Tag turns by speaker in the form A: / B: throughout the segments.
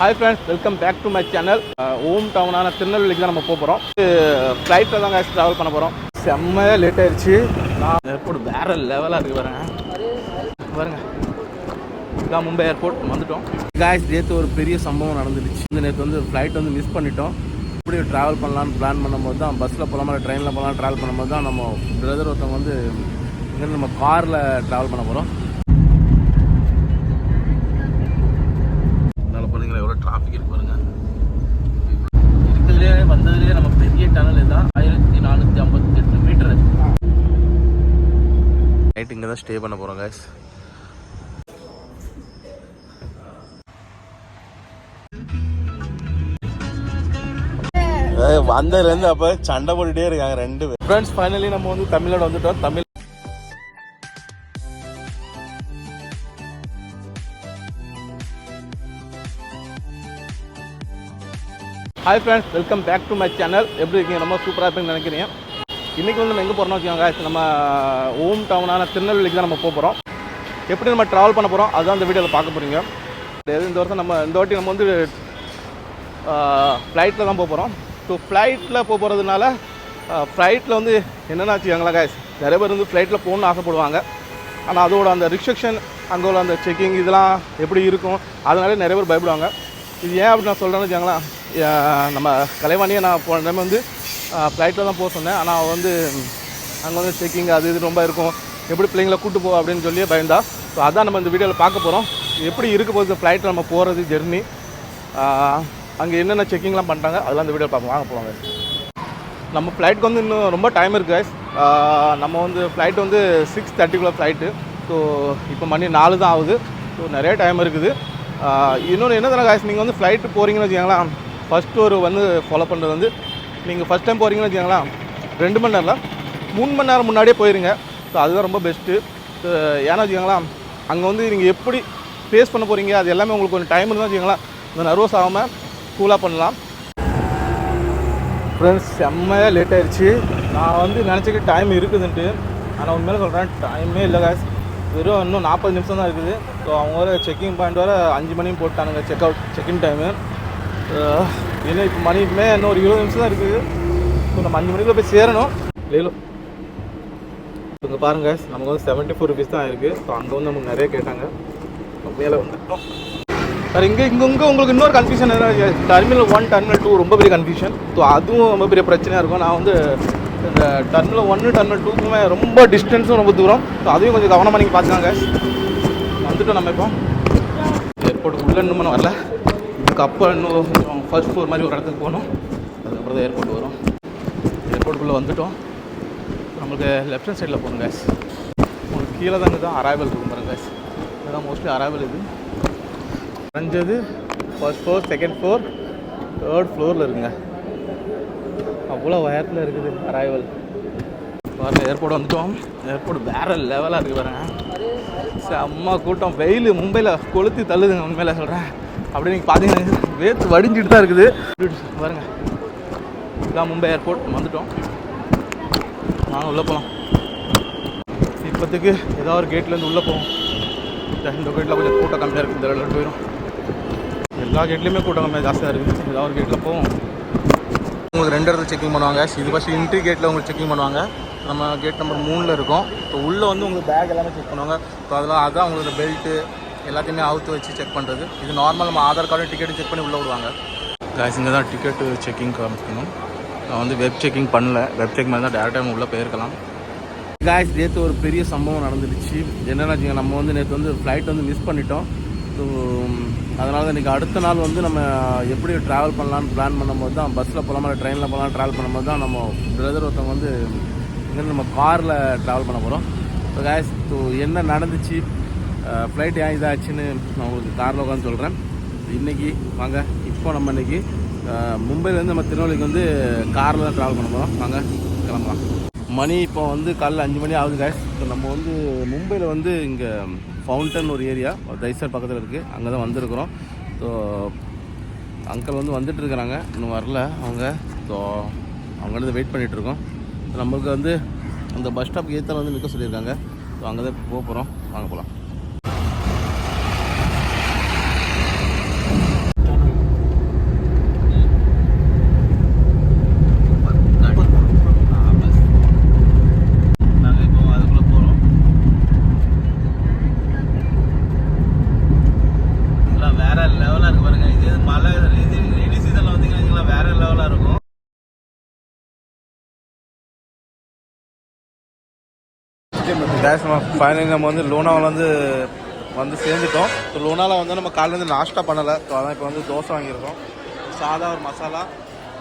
A: Hi friends welcome back to my channel home டவுனான திருநெல்வேலிக்கு தான் நம்ம போக போகிறோம் ஃப்ளைட்டில் தான் காசு ட்ராவல் பண்ண போகிறோம் செம்மையாக லேட் ஆயிடுச்சு. நான் ஏர்போர்ட் வேறு லெவலாக இருக்குது பாருங்க. பாருங்க. இதான் மும்பை ஏர்போர்ட் வந்துட்டோம். காய்ஸ் நேற்று ஒரு பெரிய சம்பவம் நடந்துடுச்சு. இந்த நேற்று வந்து ஃப்ளைட் வந்து மிஸ் பண்ணிட்டோம். இப்படி ட்ராவல் பண்ணலான்னு பிளான் பண்ணும்போது தான் பஸ்ஸில் போகலாமா ட்ரெயினில் போகலாம் ட்ராவல் பண்ணும்போது தான் நம்ம பிரதர் ஒருத்தவங்க வந்து இங்கேருந்து நம்ம காரில் ட்ராவல் பண்ண போகிறோம் அதனால பாருங்களா எவ்வளோ டிராஃபிக் இருக்கு பாருங்க இருக்கிறதுலே வந்ததுலேயே நம்ம பெரிய டனல் இதுதான் ஆயிரத்தி நானூற்றி ஐம்பத்தி எட்டு மீட்டர் நைட் இங்கே தான் ஸ்டே பண்ண போகிறோம் guys. வந்ததுலேருந்து அப்போ சண்டை போட்டுட்டே இருக்காங்க ரெண்டு பேர் ஃப்ரெண்ட்ஸ் ஃபைனலி நம்ம வந்து தமிழ்நாடு வந்துட்டோம். Tamil hi friends welcome back to my channel எப்படி இருக்கீங்க? ரொம்ப சூப்பராக இருப்பீங்கன்னு நினைக்கிறீங்க இன்றைக்கி வந்து நம்ம எங்கே போகிறோம்னு வச்சுக்கோங்க நம்ம ஓம் டவுனான திருநெல்வேலிக்கு தான் நம்ம போக போகிறோம் எப்படி நம்ம ட்ராவல் பண்ண போகிறோம் அதுதான் இந்த வீடியோவில் பார்க்க போகிறீங்க இந்த வருஷம் நம்ம இந்த வாட்டி நம்ம வந்து ஃப்ளைட்டில் தான் போக போகிறோம் ஸோ ஃப்ளைட்டில் போக போகிறதுனால ஃப்ளைட்டில் வந்து என்னென்ன வச்சுக்கோங்களா காய்ஸ் நிறைய பேர் வந்து ஃப்ளைட்டில் போகணுன்னு ஆசைப்படுவாங்க. ஆனால் அதோட அந்த ரிஸ்ட்ரிக்ஷன் அங்கே உள்ள அந்த செக்கிங் இதெல்லாம் எப்படி இருக்கும் அதனால நிறைய பேர் பயப்படுவாங்க. இது ஏன் அப்படி நான் சொல்கிறேன்னு வச்சுக்கோங்களேன் நம்ம கலைவாணியை நான் போன டைம் வந்து ஃப்ளைட்டில் தான் போக சொன்னேன். ஆனால் அவள் வந்து அங்கே வந்து செக்கிங் அது இது ரொம்ப இருக்கும். எப்படி பிள்ளைங்கள கூட்டு போ அப்படின்னு சொல்லி பயந்தா. ஸோ அதான் நம்ம இந்த வீடியோவில் பார்க்க போகிறோம் எப்படி இருக்க போகுது ஃப்ளைட்டில் நம்ம போகிறது ஜெர்னி அங்கே என்னென்ன செக்கிங்லாம் பண்ணுறாங்க அதெல்லாம் இந்த வீடியோ பார்ப்போம். வாங்க போவாங்க நம்ம ஃப்ளைட்டுக்கு வந்து இன்னும் ரொம்ப டைம் இருக்குது கைஸ் நம்ம வந்து ஃப்ளைட் வந்து சிக்ஸ் தேர்ட்டிக்குள்ளே ஃப்ளைட்டு ஸோ இப்போ மணி நாலு தான் ஆகுது. ஸோ நிறைய டைம் இருக்குது. இன்னொன்று என்ன தானே காய்ஸ் நீங்கள் வந்து ஃப்ளைட்டு போகிறீங்கன்னு வச்சுக்கோங்களேன். ஃபஸ்ட்டு ஒரு வந்து ஃபாலோ பண்ணுறது வந்து நீங்கள் ஃபஸ்ட் டைம் போகிறீங்கன்னு வச்சுக்கோங்களேன் ரெண்டு மணி நேரம் மூணு மணி நேரம் முன்னாடியே போயிருங்க. ஸோ அதுதான் ரொம்ப பெஸ்ட்டு ஏன்னா வச்சுக்கோங்களேன் அங்கே வந்து நீங்கள் எப்படி ஃபேஸ் பண்ண போகிறீங்க அது எல்லாமே உங்களுக்கு கொஞ்சம் டைம் இருந்தால் வச்சுக்கோங்களேன் இந்த நர்வஸ் ஆகாமல் கூலாக பண்ணலாம். ஃப்ரெண்ட்ஸ் செம்மையாக லேட் ஆயிடுச்சு. நான் வந்து நினச்சிக்கிட்டு டைம் இருக்குதுன்ட்டு ஆனால் உண்மையில சொல்கிறேன் டைமே இல்லை காசு வெறும் இன்னும் நாற்பது நிமிஷம் தான் இருக்குது. ஸோ அவங்க வர செக்கிங் பாயிண்ட் வர அஞ்சு மணியும் போட்டானுங்க check out check in time ஏன்னா இப்போ மணிக்குமே இன்னும் ஒரு இருபது நிமிஷம் தான் இருக்குது. ஸோ நம்ம அஞ்சு மணிக்குள்ள போய் சேரணும். லேலோ. இங்கே பாருங்க நமக்கு வந்து செவன்ட்டி ஃபோர் ருபீஸ் தான் இருக்குது ஸோ அங்கே வந்து நமக்கு நிறைய கேட்டாங்க. மேலே வந்துட்டோம் சார் இங்கே இங்கே இங்கே உங்களுக்கு இன்னொரு கன்ஃபியூஷன் என்ன டர்மினல் ஒன் டர்மினல் டூ ரொம்ப பெரிய கன்ஃபியூஷன் ஸோ அதுவும் ரொம்ப பெரிய பிரச்சனையாக இருக்கும். நான் வந்து இந்த டர்மினல் ஒன்று டர்மினல் டூக்குமே ரொம்ப டிஸ்டன்ஸும் ரொம்ப தூரம். ஸோ அதையும் கொஞ்சம் கவனமாக நீங்கள் பார்த்துக்காங்க வந்துட்டோம் நம்ம இப்போ. ஏர்போர்ட் உள்ள இன்னும் வரல. இதுக்கு அப்போ இன்னும் கொஞ்சம் ஃபர்ஸ்ட் ஃப்ளோர் மாதிரி ஒரு இடத்துக்கு போகணும். அதுக்கப்புறம் தான் ஏர்போர்ட் வரும். ஏர்போர்ட்டுக்குள்ளே வந்துட்டோம். நம்மளுக்கு லெஃப்ட் ஹேண்ட் சைடில் போகணும் கேஸ் உங்களுக்கு கீழே தான் தான் அரைவல் இருக்கும் பாருங்க கேஸ் இதுதான் மோஸ்ட்லி அரைவல் இது. குறைஞ்சது first floor second floor third ஃப்ளோரில் இருக்குங்க அவ்வளோ உயரத்தில் இருக்குது அரைவல் பாருங்கள் ஏர்போர்ட் வந்துட்டோம். ஏர்போர்ட் வேறு லெவலாக இருக்குது பாருங்க. செம்ம கூட்டம். வெயில் மும்பையில் கொளுத்தி தள்ளுதுங்க உண்மையில் சொல்கிறேன் அப்படி நீங்கள் பார்த்தீங்கன்னா வேர்த்து வடிஞ்சிட்டு தான் இருக்குது. பாருங்க. இதான் மும்பை ஏர்போர்ட் வந்துட்டோம். நானும் உள்ளே போகலாம் இப்போத்துக்கு ஏதாவது ஒரு கேட்லேருந்து உள்ளே போவோம். இந்த கேட்டில் கொஞ்சம் கூட்டம் கம்மியாக இருக்குது இந்த ரெண்டு போயிடும் எல்லா கேட்லேயுமே கூட்டம் கம்மியாக ஜாஸ்தியாக இருக்குது ஏதாவது ஒரு கேட்டில் போவோம். உங்களுக்கு ரெண்டு இடத்துல செக்கிங் பண்ணுவாங்க. இது ஃபஸ்ட்டு இன்ட்ரி கேட்டில் உங்களுக்கு செக்கிங் பண்ணுவாங்க. நம்ம கேட் நம்பர் மூணில் இருக்கோம். இப்போ உள்ளே வந்து உங்களுக்கு பேக் எல்லாமே செக் பண்ணுவாங்க. ஸோ அதெல்லாம் அதான் உங்களுக்கு பெல்ட்டு எல்லாத்தையுமே அவுத்து வச்சு செக் பண்ணுறது இது நார்மல் நம்ம ஆதார் கார்டு டிக்கெட்டு செக் பண்ணி உள்ளே விடுவாங்க. காய்ஸ் இங்கே தான் டிக்கெட்டு செக்கிங் காமிக்கணும். நான் வந்து வெப் செக்கிங் பண்ணல. வெப் செக் மாதிரி தான் டேரெக்டாக உள்ளே போயிருக்கலாம். காய்ஸ் நேற்று ஒரு பெரிய சம்பவம் நடந்துடுச்சு. என்னென்னா வச்சுங்க நம்ம வந்து நேற்று வந்து ஃப்ளைட் வந்து மிஸ் பண்ணிட்டோம். ஸோ அதனால தான் இன்றைக்கி அடுத்த நாள் வந்து நம்ம எப்படி ட்ராவல் பண்ணலான்னு பிளான் பண்ணும்போது தான் பஸ்ஸில் போகலாமா இல்லை ட்ரெயினில் போகலாம் ட்ராவல் பண்ணும்போது தான் நம்ம பிரதர் ஒருத்தவங்க வந்து இங்கேருந்து நம்ம காரில் ட்ராவல் பண்ண போகிறோம் ஸோ காய்ஸ் ஸோ என்ன நடந்துச்சு? ஃப்ளைட் ஏன் இதாச்சுன்னு நான் உங்களுக்கு காரில் உட்காந்து சொல்கிறேன் இன்றைக்கி வாங்க இப்போ நம்ம இன்றைக்கி மும்பைலேருந்து நம்ம திருநெல்வேலிக்கு வந்து காரில் தான் ட்ராவல் பண்ண போகிறோம் வாங்க கிளம்பலாம். மணி இப்போ வந்து காலைல அஞ்சு மணி ஆகுது கேஸ் இப்போ நம்ம வந்து மும்பையில் வந்து இங்கே ஃபவுண்டன் ஒரு ஏரியா தைசர் பக்கத்தில் இருக்குது அங்கே தான் வந்திருக்கிறோம். ஸோ அங்கிள் வந்து வந்துட்டு இருக்கிறாங்க. இன்னும் வரல அவங்க. ஸோ அவங்க வந்து வெயிட் பண்ணிகிட்டு இருக்கோம் நம்மளுக்கு வந்து அந்த பஸ் ஸ்டாப் ஏற்ற வந்து நிற்க சொல்லியிருக்காங்க. ஸோ அங்கே தான் போக போகிறோம் வாங்க போகலாம் கேஸ் நம்ம ஃபைனலி நம்ம வந்து லூனாவில் வந்து வந்து சேர்ந்துட்டோம். ஸோ லூனாவில் வந்து நம்ம காலையில் வந்து நாஷ்டா பண்ணலை. ஸோ அதான் இப்போ வந்து தோசை வாங்கியிருக்கோம். சாதா ஒரு மசாலா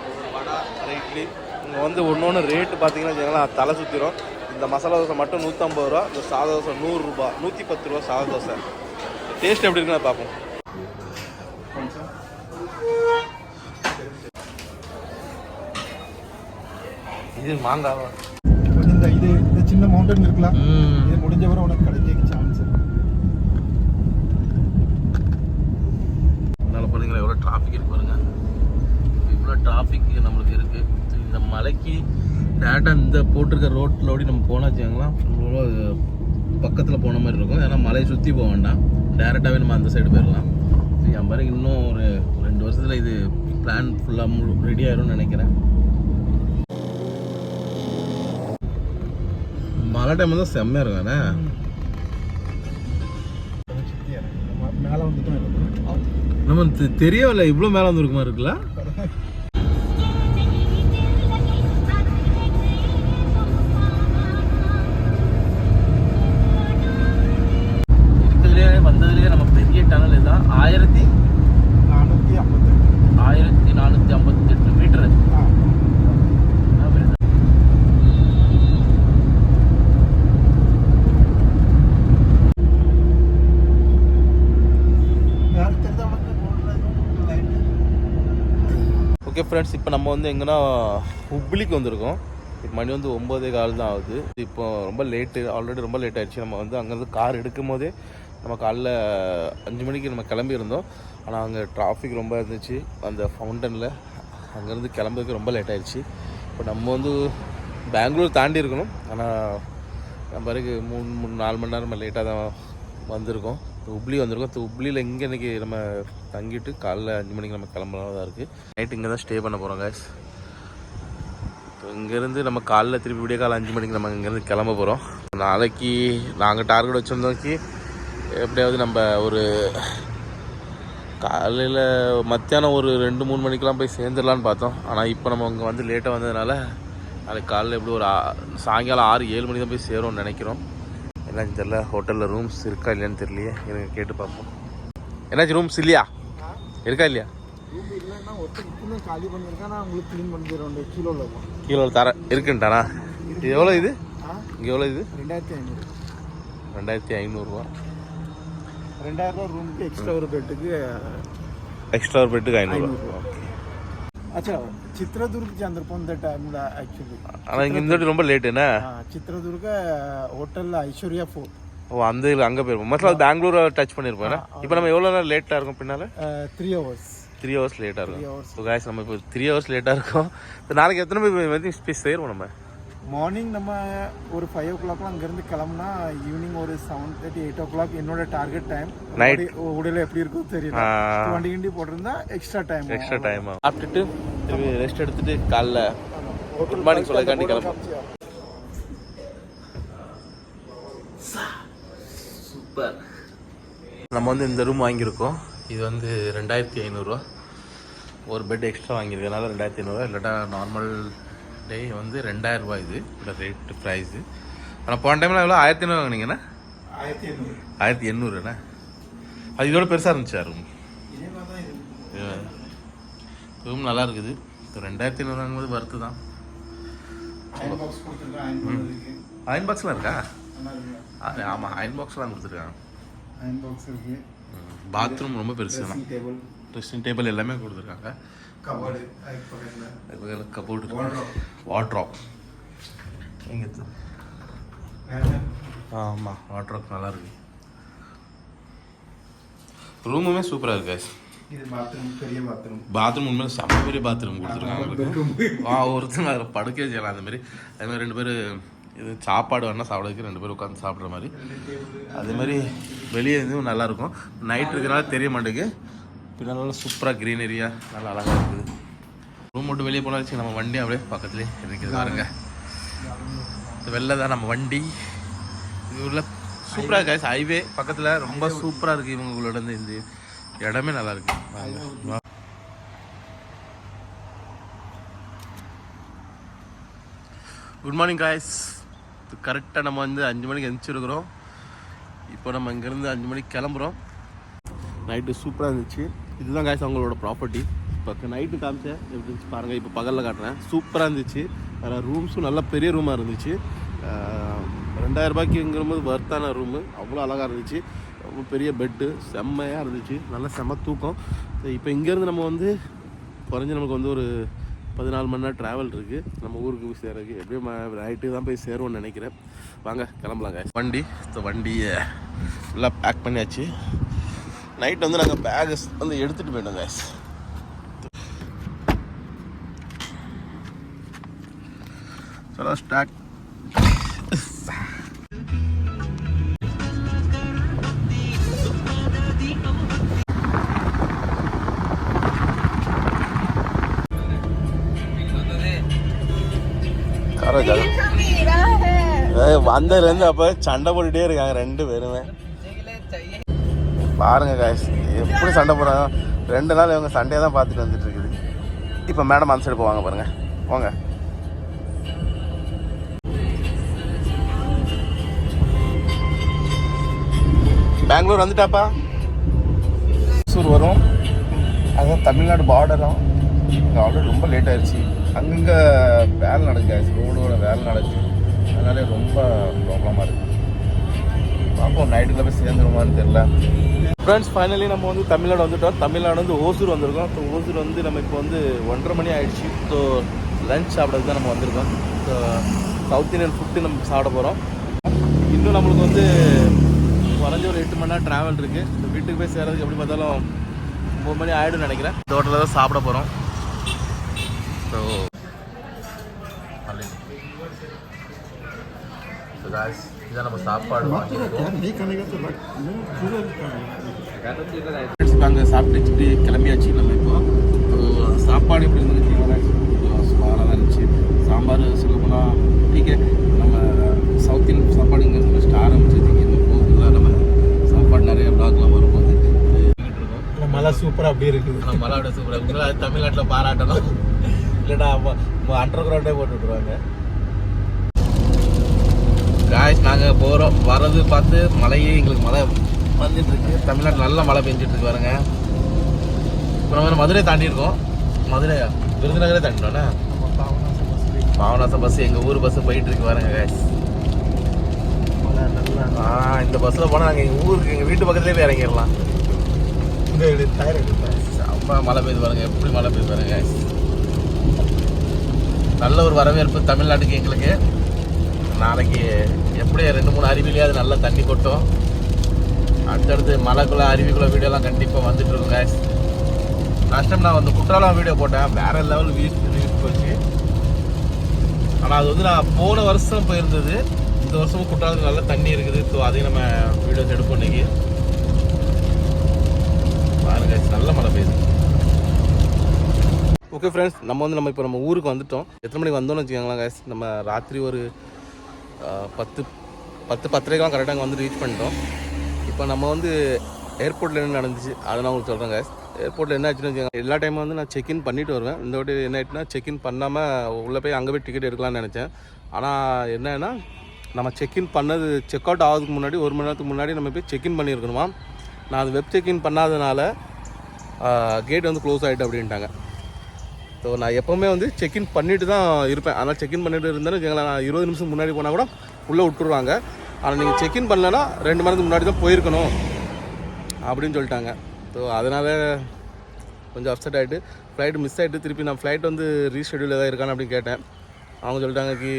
A: ஒரு வடை அரை இட்லி. இங்கே வந்து ஒன்று ஒன்று ரேட்டு பார்த்தீங்கன்னா வச்சுக்கோங்களேன் தலை சுற்றிடும் இந்த மசாலா தோசை மட்டும் நூற்றம்பது ரூபா இந்த சாதா தோசை நூறுரூபா நூற்றி பத்து ரூபா சாதா தோசை. டேஸ்ட் எப்படி இருக்குன்னு பார்ப்போம். இது மாங்காவா?
B: மவுண்டன் இருக்கலாம் இது முடிஞ்ச வரை உனக்கு கிடைக்க சான்ஸ்
A: அதனால் பாருங்களா எவ்வளோ டிராஃபிக் இருக்கு பாருங்க. இவ்வளோ டிராஃபிக் நம்மளுக்கு இருக்கு. இந்த மலைக்கு டேரெக்டாக இந்த போட்டிருக்க ரோட்டில் ஓடி நம்ம போனா வச்சுக்கோங்களேன் இவ்வளோ பக்கத்தில் போன மாதிரி இருக்கும். ஏன்னா மலையை சுற்றி போக வேண்டாம். டேரெக்டாகவே நம்ம அந்த சைடு போயிடலாம். என் பாருங்க இன்னும் ஒரு ரெண்டு வருஷத்தில் இது பிளான் ஃபுல்லாக ரெடி ஆயிரும்னு நினைக்கிறேன். மழை டைம் தான்? செம்மையாக
B: வந்துட்டோம்
A: நம்ம தெரியவில்லை இவ்வளோ மேலே வந்து இருக்குமா இருக்குல்ல? ஓகே ஃப்ரெண்ட்ஸ் இப்போ நம்ம வந்து எங்கன்னா ஹுப்ளிக்கு வந்திருக்கோம். இப்போ மணி வந்து ஒம்போதே கால் தான் ஆகுது. இப்போ ரொம்ப லேட்டு ஆல்ரெடி ரொம்ப லேட் ஆகிடுச்சு நம்ம வந்து அங்கேருந்து கார் எடுக்கும் போதே நம்ம காலைல அஞ்சு மணிக்கு நம்ம கிளம்பியிருந்தோம். ஆனால் அங்கே டிராஃபிக் ரொம்ப இருந்துச்சு. அந்த ஃபவுண்டனில் அங்கேருந்து கிளம்புறதுக்கு ரொம்ப லேட் ஆகிடுச்சு இப்போ நம்ம வந்து பெங்களூர் தாண்டி இருக்கணும். ஆனால் நம்ம வரைக்கும் மூணு மூணு நாலு மணி நேரம் லேட்டாக தான் வந்திருக்கோம். ஹுப்ளி வந்திருக்கோம். இப்போ இங்கே இன்றைக்கி நம்ம தங்கிட்டு காலைல அஞ்சு மணிக்கு நம்ம கிளம்புறதா இருக்குது நைட் இங்கே தான் ஸ்டே பண்ண போகிறோம் கேஸ் இப்போ இங்கேருந்து நம்ம காலைல திருப்பி விடிய காலை அஞ்சு மணிக்கு நம்ம இங்கேருந்து கிளம்ப போகிறோம் நாளைக்கு நாங்கள் டார்கெட் வச்சுருந்தோக்கி எப்படியாவது நம்ம ஒரு காலையில் மத்தியானம் ஒரு ரெண்டு மூணு மணிக்கெலாம் போய் சேர்ந்துடலான்னு பார்த்தோம். ஆனால் இப்போ நம்ம இங்கே வந்து லேட்டாக வந்ததுனால நாளைக்கு காலையில் எப்படி ஒரு சாயங்காலம் ஆறு ஏழு மணி தான் போய் சேரும்னு நினைக்கிறோம். என்னாச்சு தெரில ஹோட்டலில் ரூம்ஸ் இருக்கா இல்லையான்னு தெரியலையே. எனக்கு கேட்டு பார்ப்போம். என்னாச்சு ரூம்ஸ் இல்லையா? இருக்கா இல்லையா? கீழே தர இருக்குன்ட்டானா? இது எவ்வளோ இது? இங்கே எவ்வளோ இது?
B: ரெண்டாயிரத்தி ஐநூறு.
A: ரெண்டாயிரத்தி ஐநூறுரூவா
B: ரெண்டாயிரம் ரூபா ரூமுக்கு எக்ஸ்ட்ரா ஒரு பெட்டுக்கு
A: எக்ஸ்ட்ரா ஒரு பெட்டுக்கு ஐநூறுரூவா
B: अच्छा चित्रदुर्ग के अंदर पहुंच टाइम एक्चुअली
A: ஆனால் இங்கே இந்த வாட்டி ரொம்ப லேட் என்ன
B: चित्रदुर्ग होटल ऐश्वर्या फोर्ट
A: ஓ அந்த இதில் அங்கே போயிருப்போம் மொத்தம் பெங்களூரை டச் பண்ணியிருப்போம் இப்போ நம்ம எவ்வளோ நேரம் லேட்டாக இருக்கும் பின்னால்
B: த்ரீ ஹவர்ஸ்
A: த்ரீ ஹவர்ஸ் லேட்டாக
B: த்ரீ
A: இருக்கும்
B: ஹவர்ஸ்
A: ஸோ காய்ஸ் நம்ம இப்போ த்ரீ ஹவர்ஸ் லேட்டாக இருக்கும் இப்போ நாளைக்கு எத்தனை பேர் வந்து ஸ்பேஸ் சேருவோம் நம்ம
B: மார்னிங் நம்ம ஒரு ஃபைவ் ஓ கிளாக்லாம் அங்கேருந்து கிளம்புனா ஈவினிங் ஒரு seven thirty eight o'clock என்னோட டார்கெட் டைம்
A: Night.
B: உடல எப்படி இருக்கும் தெரியல. வண்டி கிண்டி போட்டிருந்தா எக்ஸ்ட்ரா டைம்
A: எக்ஸ்ட்ரா டைம் சாப்பிட்டுட்டு திரும்பி ரெஸ்ட் எடுத்துட்டு காலைல குட் மார்னிங் சொல்லக்காண்டி கிளம்பும் சூப்பர் நம்ம வந்து இந்த ரூம் வாங்கியிருக்கோம். இது வந்து ரெண்டாயிரத்தி ஐநூறுரூவா ஒரு பெட் எக்ஸ்ட்ரா வாங்கியிருக்கனால ரெண்டாயிரத்தி ஐநூறுரூவா இல்லாட்டா நார்மல் டே வந்து ரெண்டாயிரம் ரூபாய் இது. இந்த ரேட்டு ப்ரைஸு ஆனால் போன டைமில் எவ்வளோ? ஆயிரத்தி ஐநூறு வாங்கினீங்கண்ணா?
B: ஆயிரத்தி ஐநூறு.
A: ஆயிரத்தி எண்ணூறுண்ணா அது இதோட பெருசாக இருந்துச்சா ரூம் ரூம் நல்லா இருக்குது. இப்போ ரெண்டாயிரத்தி ஐநூறு வாங்கும்போது வறுத்து தான்.
B: அயன்
A: பாக்ஸ்லாம் இருக்கா? ஆமாம் அயன் பாக்ஸ்லாம் கொடுத்துருக்காங்க.
B: அயன் பாக்ஸ் இருக்கு.
A: பாத்ரூம் ரொம்ப பெருசு தான்
B: ட்ரெஸ்ஸிங் டேபிள்
A: எல்லாமே கொடுத்துருக்காங்க.
B: பக்கத்தில்
A: கபோர்டு
B: Wardrobe.
A: வாட்ராப் எங்கே ஆமாம் வாட்ராப் நல்லா இருக்கு. ரூமுமே சூப்பராக இருக்கு
B: பாத்ரூம்
A: உண்மையில செம்ம பெரிய பாத்ரூம் கொடுத்துருக்காங்க ஆ ஒருத்தங்க அதில் படுக்கவே செய்யலாம் அந்த மாதிரி. அதே மாதிரி ரெண்டு பேர் இது சாப்பாடு வேணால் சாப்பிடறதுக்கு ரெண்டு பேர் உட்காந்து சாப்பிட்ற மாதிரி. அதே மாதிரி வெளியே இதுவும் நல்லா இருக்கும். நைட் இருக்கிறனால தெரிய மாட்டேங்குது. பின்னால சூப்பராக க்ரீனரியாக நல்லா அழகாக இருக்குது. ரூம் மட்டும் வெளியே போனாச்சு நம்ம வண்டி அப்படியே பக்கத்துலேயே இருக்குது பாருங்க. வெளில தான் நம்ம வண்டி. இது உள்ள சூப்பராக இருக்கு ஹைவே பக்கத்தில் ரொம்ப சூப்பராக இருக்குது இவங்களோட இந்த இந்த இடமே நல்லா இருக்கு. குட் மார்னிங் காய்ஸ் கரெக்டாக நம்ம வந்து அஞ்சு மணிக்கு எந்திரிச்சிருக்கிறோம். இப்போ நம்ம இங்கேருந்து அஞ்சு மணிக்கு கிளம்புறோம். நைட்டு சூப்பராக இருந்துச்சு. இதுதான் காய்ச்சல் அவங்களோட ப்ராப்பர்ட்டி இப்போ நைட்டு காமிச்சேன். எப்படி இருந்துச்சு பாருங்கள் இப்போ பகலில் காட்டுறேன். சூப்பராக இருந்துச்சு. வேறு ரூம்ஸும் நல்ல பெரிய ரூமாக இருந்துச்சு. ஆஹ் ரெண்டாயிரம் வர்த்தான ரூமு அவ்வளோ அழகாக இருந்துச்சு. ரொம்ப பெரிய பெட்டு செம்மையாக இருந்துச்சு. நல்ல செம்ம தூக்கம். இப்போ இங்கேருந்து நம்ம வந்து குறைஞ்சி நமக்கு வந்து ஒரு பதினாலு மணி நேரம் ட்ராவல் இருக்குது நம்ம ஊருக்கு போய் சேரக்கு எப்படியும் நைட்டு தான் போய் சேருவோம்னு நினைக்கிறேன். வாங்க கிளம்பலாங்க வண்டி. இந்த வண்டியை ஃபுல்லாக பேக் பண்ணியாச்சு. நைட் வந்து நாங்கள் பேகை வந்து எடுத்துகிட்டு போயிட்டோம் கேஸ் சரா ஸ்டாக் வந்ததுலேருந்து அப்போ சண்டை போட்டுகிட்டே இருக்காங்க ரெண்டு பேருமே. பாருங்க காய்ஸ் எப்படி சண்டை போடுறாங்க? ரெண்டு நாள் இவங்க சண்டையை தான் பார்த்துட்டு வந்துட்டு இருக்குது. இப்போ மேடம் அந்த சைடு போவாங்க பாருங்க. போங்க பெங்களூர் வந்துட்டாப்பா?
B: மைசூர் வரும். அதுதான் தமிழ்நாடு பார்டரும் இங்கே ஆல்ரெடி ரொம்ப லேட் ஆயிடுச்சு. அங்கங்கே வேலை நடக்கு ரோடோட வேலை நடக்கு அதனாலே ரொம்ப ப்ராப்ளமாக இருக்குது பார்ப்போம். நைட்டில் போய் சேர்ந்துருமான்னு தெரில
A: ஃப்ரெண்ட்ஸ் ஃபைனலி நம்ம வந்து தமிழ்நாடு வந்துட்டோம். தமிழ்நாடு வந்து ஓசூர் வந்திருக்கோம். ஸோ ஓசூர் வந்து நம்ம இப்போ வந்து ஒன்றரை மணி ஆகிடுச்சு ஸோ லஞ்ச் சாப்பிட்றது தான் நம்ம வந்திருக்கோம். ஸோ சவுத் இந்தியன் ஃபுட்டு நம்ம சாப்பிட போகிறோம் இன்னும் நம்மளுக்கு வந்து குறைஞ்ச ஒரு எட்டு மணி நேரம் ட்ராவல் இருக்குது இந்த வீட்டுக்கு போய் சேர்றதுக்கு எப்படி பார்த்தாலும் ஒம்பது மணி ஆகிடும்னு நினைக்கிறேன். இந்த ஹோட்டலில் தான் சாப்பிட போகிறோம் ஸோ இதான் நம்ம சாப்பாடு அங்கே சாப்பிட்டு வச்சுட்டு கிளம்பியாச்சு நம்ம இப்போ சாப்பாடு எப்படி இருந்துச்சு சுமாராக தான் இருந்துச்சு சாம்பார் சொல்ல போனால் டீக்கே நம்ம சவுத் இந்தியன் சாப்பாடு இங்கே ஃபஸ்ட்டு ஆரம்பிச்சிச்சு இன்னும் போகுதுல நம்ம சாப்பாடு நிறைய பிளாக்லாம் வரும்போது
B: மழை சூப்பராக அப்படியே இருக்குது
A: ஆனால் மலாவோட சூப்பராக இருக்குங்களா அது தமிழ்நாட்டில் பாராட்டணும் இல்லைடா அண்டர் கிரவுண்டே போட்டு விட்ருவாங்க காய்ஸ் நாங்கள் போகிறோம் வர்றது பார்த்து மழையே எங்களுக்கு மழை வந்துட்டு இருக்கு. தமிழ்நாட்டில் நல்ல மழை பெஞ்சிட்டு இருக்கு பாருங்க. இப்போ நம்ம மதுரை தாண்டி இருக்கோம் மதுரையா விருதுநகரே தாண்டிட்டோண்ணே பாவநாசம் பஸ் எங்கள் ஊர் பஸ் போயிட்டு இருக்கு பாருங்க காய்ஸ் ஆ இந்த பஸ்ஸில் போனால் நாங்கள் எங்கள் ஊருக்கு எங்கள் வீட்டு பக்கத்துலேயே போய் இறங்கிடலாம். செம்ம மழை பெய்யுது பாருங்க எப்படி மழை பெய்யுது பாருங்க. நல்ல ஒரு வரவேற்பு தமிழ்நாட்டுக்கு எங்களுக்கு. நாளைக்கு எப்படி ரெண்டு மூணு அருவிலையாவது நல்லா தண்ணி கொட்டும். அடுத்தடுத்து மலைக்குள்ளே அருவிக்குள்ளே வீடியோலாம் கண்டிப்பாக வந்துட்டு இருக்கும் guys. லாஸ்ட் டைம் நான் வந்து குற்றாலம் வீடியோ போட்டேன். வேற லெவல் வியூஸ் வியூஸ் போச்சு. ஆனால் அது வந்து நான் போன வருஷம் போயிருந்தது. இந்த வருஷமும் குற்றாலத்துக்கு நல்ல தண்ணி இருக்குது. ஸோ அதையும் நம்ம வீடியோஸ் எடுப்போம் இன்னைக்கு. பாருங்க நல்ல மழை பெய்யுது. ஓகே ஃப்ரெண்ட்ஸ் நம்ம வந்து நம்ம இப்போ நம்ம ஊருக்கு வந்துட்டோம். எத்தனை மணிக்கு வந்தோம்னு வச்சுக்கோங்களேன் கேஸ் நம்ம ராத்திரி ஒரு பத்து பத்து பத்தரைக்கெலாம் கரெக்டாக அங்கே வந்து ரீச் பண்ணிட்டோம். இப்போ நம்ம வந்து ஏர்போர்ட்டில் என்ன நடந்துச்சு? அதை நான் உங்களுக்கு சொல்கிறேன் ஏர்போர்ட்டில் என்ன ஆச்சுன்னு வச்சுக்கோங்க. எல்லா டைமும் வந்து நான் செக்இன் பண்ணிட்டு வருவேன். இந்த வாட்டி என்ன ஆயிட்டுனா செக்இன் பண்ணாமல் உள்ளே போய் அங்கே போய் டிக்கெட் எடுக்கலாம்னு நினச்சேன். ஆனால் என்னன்னா நம்ம செக்இன் பண்ணது செக் அவுட் ஆகிறதுக்கு முன்னாடி ஒரு மணி நேரத்துக்கு முன்னாடி நம்ம போய் செக்இன் பண்ணியிருக்கணுமா? நான் அது வெப் செக்இன் பண்ணாதனால கேட் வந்து க்ளோஸ் ஆகிட்டு அப்படின்ட்டாங்க. ஸோ நான் எப்போவுமே வந்து செக்இன் பண்ணிட்டு தான் இருப்பேன். ஆனால் செக்இன் பண்ணிட்டு இருந்தாலும் எங்களை நான் இருபது நிமிஷம் முன்னாடி போனால் கூட உள்ளே விட்டுருவாங்க. ஆனால் நீங்கள் செக்இன் பண்ணலன்னா ரெண்டு மணி முன்னாடி தான் போயிருக்கணும் அப்படின்னு சொல்லிட்டாங்க. ஸோ அதனால் கொஞ்சம் அப்செட் ஆகிட்டு ஃப்ளைட் மிஸ் ஆகிட்டு திருப்பி நான் ஃப்ளைட் வந்து ரீஷெடியூல் ஏதாவது இருக்கான்னு அப்படின்னு கேட்டேன். அவங்க சொல்லிட்டாங்க கி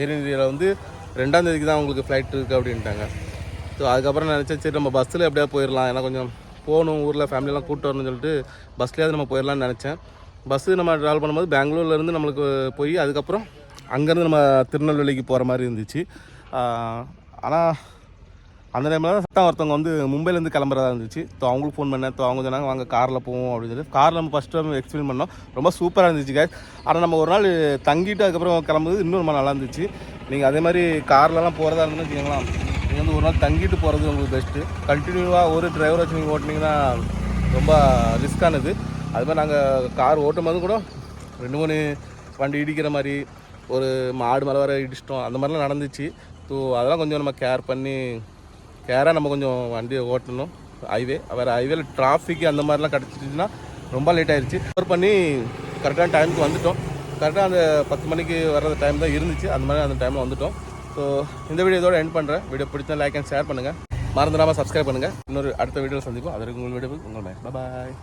A: ஏர் இந்தியாவில் வந்து ரெண்டாம் தேதிக்கு தான் உங்களுக்கு ஃப்ளைட் இருக்குது அப்படின்ட்டாங்க. ஸோ அதுக்கப்புறம் நான் நினச்சேன் சரி நம்ம பஸ்ஸில் எப்படியா போயிடலாம் ஏன்னா கொஞ்சம் போகணும் ஊரில் ஃபேமிலியெலாம் கூப்பிட்டு வரணும்னு சொல்லிட்டு பஸ்லேயாவது நம்ம போயிடலாம்னு நினச்சேன். பஸ்ஸு நம்ம ட்ராவல் பண்ணும்போது பெங்களூர்லேருந்து நம்மளுக்கு போய் அதுக்கப்புறம் அங்கேருந்து நம்ம திருநெல்வேலிக்கு போகிற மாதிரி இருந்துச்சு. ஆனால் அந்த டைமில் தான் சட்டம் ஒருத்தவங்க வந்து மும்பைலேருந்து கிளம்புறதா இருந்துச்சு. ஸோ அவங்களுக்கு ஃபோன் பண்ணேன். ஸோ அவங்க சொன்னாங்க வாங்க காரில் போவோம் அப்படின்னு சொல்லி. காரில் நம்ம ஃபஸ்ட் டைம் எக்ஸ்பிளைன் பண்ணோம். ரொம்ப சூப்பராக இருந்துச்சு guys. ஆனால் நம்ம ஒரு நாள் தங்கிட்டு அதுக்கப்புறம் கிளம்புறது இன்னும் ரொம்ப நல்லா இருந்துச்சு. நீங்கள் அதே மாதிரி கார்லலாம் போகிறதா இருந்துன்னு வச்சுக்கோங்களேன். நீங்கள் வந்து ஒரு நாள் தங்கிட்டு போகிறது உங்களுக்கு பெஸ்ட்டு கண்டினியூவாக ஒரு டிரைவர் வச்சு நீங்கள் ஓட்டினீங்கன்னா ரொம்ப ரிஸ்க்கானது அது மாதிரி நாங்கள் கார் ஓட்டும் போது கூட ரெண்டு மூணு வண்டி இடிக்கிற மாதிரி ஒரு மாடு மேலே வர இடிச்சிட்டோம் அந்த மாதிரிலாம் நடந்துச்சு. ஸோ அதெல்லாம் கொஞ்சம் நம்ம கேர் பண்ணி கேராக நம்ம கொஞ்சம் வண்டியை ஓட்டணும். ஹைவே வேறு ஹைவேல டிராஃபிக் அந்த மாதிரிலாம் கிடச்சிச்சுன்னா ரொம்ப லேட் ஆயிடுச்சு கவர் பண்ணி கரெக்டான டைமுக்கு வந்துட்டோம். கரெக்டாக அந்த பத்து மணிக்கு வர்ற டைம் தான் இருந்துச்சு. அந்த மாதிரி அந்த டைமில் வந்துட்டோம். ஸோ இந்த வீடியோ இதோட எண்ட் பண்ணுறேன் வீடியோ பிடிச்சா லைக் அண்ட் ஷேர் பண்ணுங்கள் மறந்துடாமல் சப்ஸ்கிரைப் பண்ணுங்கள் இன்னொரு அடுத்த வீடியோவில் சந்திப்போம். அதற்கு உங்கள் வீடியோ உங்கள் பாய்